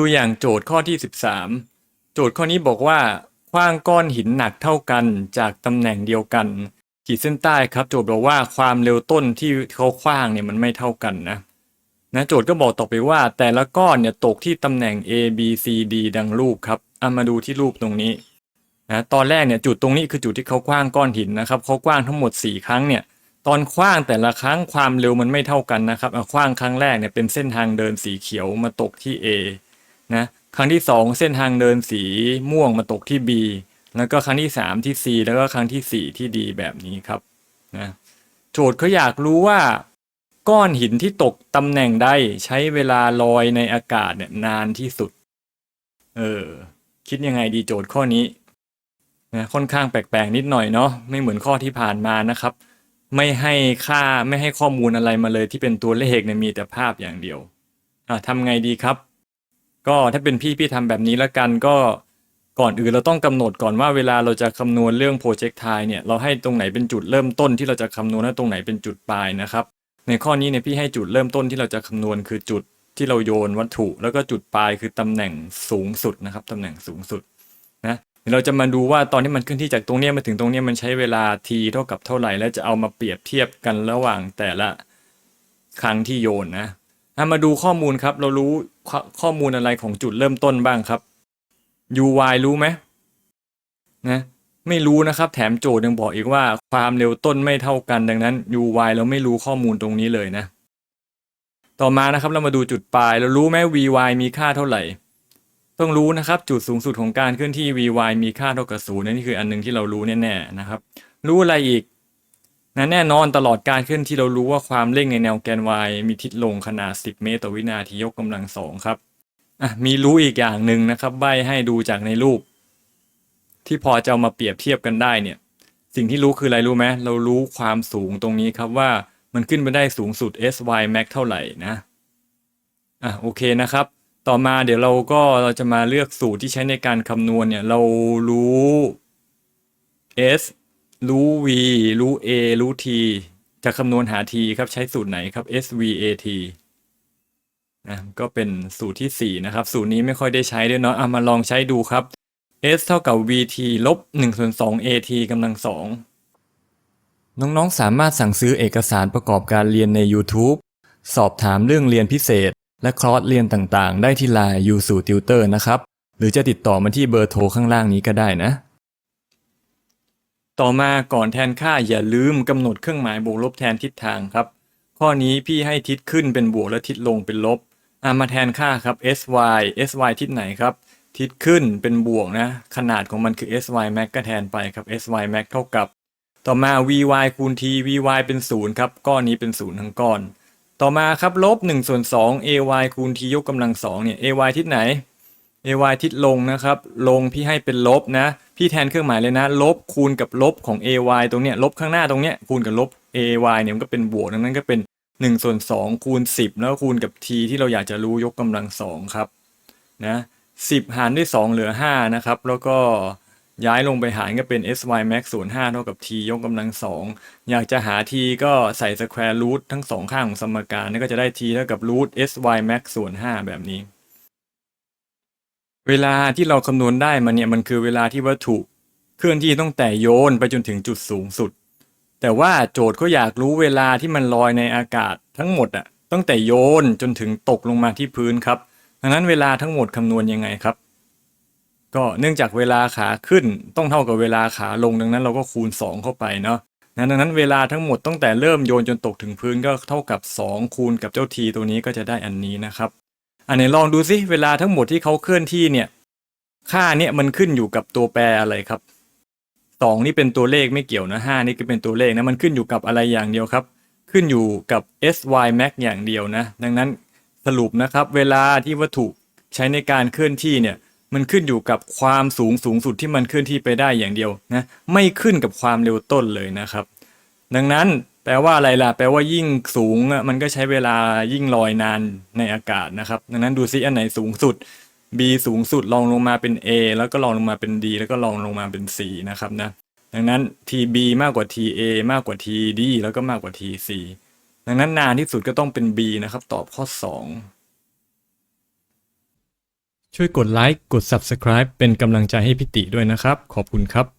ตัวอย่างโจทย์ข้อที่ 13 โจทย์ข้อนี้บอกว่าขว้างก้อนหินหนักเท่ากันจากตำแหน่งเดียวกัน ขีดเส้นใต้ครับ โจทย์บอกว่าความเร็วต้นที่เขาขว้างเนี่ยมันไม่เท่ากันนะนะโจทย์ก็บอกต่อไปว่า แต่ละก้อนเนี่ยตกที่ตำแหน่ง A B C D ดังรูปครับเอามาดูที่รูปตรงนี้นะตอนแรกเนี่ยจุดตรงนี้คือจุดที่เขาขว้างก้อนหินนะครับเขาขว้างทั้งหมด 4 ครั้งเนี่ยตอนขว้างแต่ละครั้งความเร็วมันไม่เท่ากันนะครับเอาขว้างครั้งแรกเนี่ยเป็นเส้นทางเดินสีเขียวมาตกที่ A นะครั้งที่ 2 เส้นทางเดินสีม่วงมาตกที่ B แล้วก็ครั้งที่ 3 ที่ C แล้วก็ครั้งที่ 4 ที่ D แบบนี้ครับนะโจทย์เขาอยากรู้ว่า ก้อนหินที่ตกตำแหน่งใดใช้เวลาลอยในอากาศเนี่ยนานที่สุด เออ คิดยังไงดีโจทย์ข้อนี้นะค่อนข้างแปลกๆนิดหน่อยเนาะไม่เหมือนข้อที่ผ่านมานะครับ ไม่ให้ค่าไม่ให้ข้อมูลอะไรมาเลยที่เป็นตัวเลขเนี่ยมีแต่ภาพอย่างเดียวอะทำไงดีครับ ก็ถ้าเป็นพี่พี่ทำแบบนี้ล้วกันก็ก่อนอื่นเราต้องกำหนดก่อนว่าเวลาเราจะคำนวณเรื่อง projectile เนี่ยเราให้ตรงไหนเป็นจุดเริ่มต้นที่เราจะคำนวณและตรงไหนเป็นจุดปลายนะครับ ในข้อนี้เนี่ยพี่ให้จุดเริ่มต้นที่เราจะคำนวณคือจุดที่เราโยนวัตถุ แล้วก็จุดปลายคือตำแหน่งสูงสุดนะครับตำแหน่งสูงสุดนะเราจะมาดูว่าตอนที่มันเคลื่อนที่จากตรงเนี้ยมาถึงตรงเนี้ยมันใช้เวลา t เท่ากับเท่าไหร่ แล้วจะเอามาเปรียบเทียบกันระหว่างแต่ละครั้งที่โยนนะ อะมาดูข้อมูลครับ เรารู้ข้อข้อมูลอะไรของจุดเริ่มต้นบ้างครับ uy รู้ไหมนะไม่รู้นะครับ แถมโจทย์ยังบอกอีกว่าความเร็วต้นไม่เท่ากันดังนั้น uy เราไม่รู้ข้อมูลตรงนี้เลยนะ ต่อมานะครับเรามาดูจุดปลาย เรารู้ไหม vy มีค่าเท่าไหร่ ต้องรู้นะครับจุดสูงสุดของการเคลื่อนที่ vy มีค่าเท่ากับศูนย์นี่คืออันหนึงที่เรารู้แน่ๆนะครับ รู้อะไรอีก นะแน่นอนตลอดการเคลื่อนที่เรารู้ว่าความเร่งในแนวแกน y มีทิศลงขนาด 10 เมตรต่อวินาทียกกำลังสองครับอะมีรู้อีกอย่างหนึ่งนะครับ ใบให้ดูจากในรูป ที่พอจะเอามาเปรียบเทียบกันได้เนี่ย สิ่งที่รู้คืออะไรรู้ไหมเรารู้ความสูงตรงนี้ครับว่ามันขึ้นไปได้สูงสุด sy max เท่าไหร่นะอะโอเคนะครับ ต่อมาเดี๋ยวเราก็เราจะมาเลือกสูตรที่ใช้ในการคำนวณเนี่ย เรารู้ s รู้ v รู้ a รู้ t จะคำนวณหา t ครับใช้สูตรไหนครับ svat นะก็เป็นสูตรที่ 4 นะครับ สูตรนี้ไม่ค่อยได้ใช้ด้วยเนาะเอามาลองใช้ดูครับ s เท่ากับ vt ลบ1ส่วน2 at กำลังสองน้องๆ สามารถสั่งซื้อเอกสารประกอบการเรียนใน YouTube สอบถามเรื่องเรียนพิเศษ และคลอสเรียนต่างๆ ได้ที่ Line ยูสูติวเตอร์นะครับ หรือจะติดต่อมาที่เบอร์โทรข้างล่างนี้ก็ได้นะ ต่อมาก่อนแทนค่าอย่าลืมกำหนดเครื่องหมายบวกลบแทนทิศทางครับ ข้อนี้พี่ให้ทิศขึ้นเป็นบวกและทิศลงเป็นลบอะมาแทนค่าครับ sy sy ทิศไหนครับ ทิศขึ้นเป็นบวกนะ ขนาดของมันคือ sy max ก็แทนไปครับ sy max เท่ากับ ต่อมา vy คูณ t vy เป็นศูนย์ครับก้อนนี้เป็นศูนย์ทั้งก้อน ต่อมาครับลบ1ส่วน2 ay คูณ t ยกกำลังสองเนี่ย ay ทิศไหน ay ทิศลงนะครับ ลงพี่ให้เป็นลบนะ พี่แทนเครื่องหมายเลยนะ ลบคูณกับลบของ ay ตรงเนี้ยลบข้างหน้าตรงเนี้ยคูณกับลบ ay เนี่ยมันก็เป็นบวกดังนั้นก็เป็น1ส่วน2คูณ 10 แล้วคูณกับ t ที่เราอยากจะรู้ยกกำลังสองครับนะ10 หารด้วย 2 เหลือ 5 นะครับ แล้วก็ย้ายลงไปหารก็เป็น sy max ส่วน5เท่ากับ t ยกกำลังสองอยากจะหา t ก็ใส่ square root ทั้งสองข้างของสมการนี่ก็จะได้ t เท่ากับ root sy max ส่วน5แบบนี้ เวลาที่เราคำนวณได้มันเนี่ยมันคือเวลาที่วัตถุเคลื่อนที่ตั้งแต่โยนไปจนถึงจุดสูงสุด แต่ว่าโจทย์เขาอยากรู้เวลาที่มันลอยในอากาศทั้งหมดอะตั้งแต่โยนจนถึงตกลงมาที่พื้นครับดังนั้นเวลาทั้งหมดคำนวณยังไงครับ ก็เนื่องจากเวลาขาขึ้นต้องเท่ากับเวลาขาลงดังนั้นเราก็คูณ 2 เข้าไปเนาะนะดังนั้นเวลาทั้งหมดตั้งแต่เริ่มโยนจนตกถึงพื้นก็เท่ากับ 2 คูณกับเจ้าทีตัวนี้ก็จะได้อันนี้นะครับ อันไหนลองดูซิเวลาทั้งหมดที่เขาเคลื่อนที่เนี่ย ค่าเนี่ยมันขึ้นอยู่กับตัวแปรอะไรครับสองนี่เป็นตัวเลขไม่เกี่ยวนะห้านี่ก็เป็นตัวเลขนะมันขึ้นอยู่กับอะไรอย่างเดียวครับ ขึ้นอยู่กับ sy max อย่างเดียวนะ ดังนั้นสรุปนะครับ เวลาที่วัตถุใช้ในการเคลื่อนที่เนี่ยมันขึ้นอยู่กับความสูงสูงสุดที่มันเคลื่อนที่ไปได้อย่างเดียวนะไม่ขึ้นกับความเร็วต้นเลยนะครับ ดังนั้น แปลว่าอะไรล่ะ แปลว่ายิ่งสูงอะมันก็ใช้เวลายิ่งลอยนานในอากาศนะครับ ดังนั้นดูซิอันไหนสูงสุด b สูงสุดลองลงมาเป็น a แล้วก็ลองลงมาเป็น d แล้วก็ลองลงมาเป็น c นะครับนะ ดังนั้น tb มากกว่า ta มากกว่า td แล้วก็มากกว่า tc ดังนั้นนานที่สุดก็ต้องเป็น b นะครับ ตอบข้อ 2 ช่วยกดไลค์กด Subscribe เป็นกำลังใจให้พี่ติด้วยนะครับ ขอบคุณครับ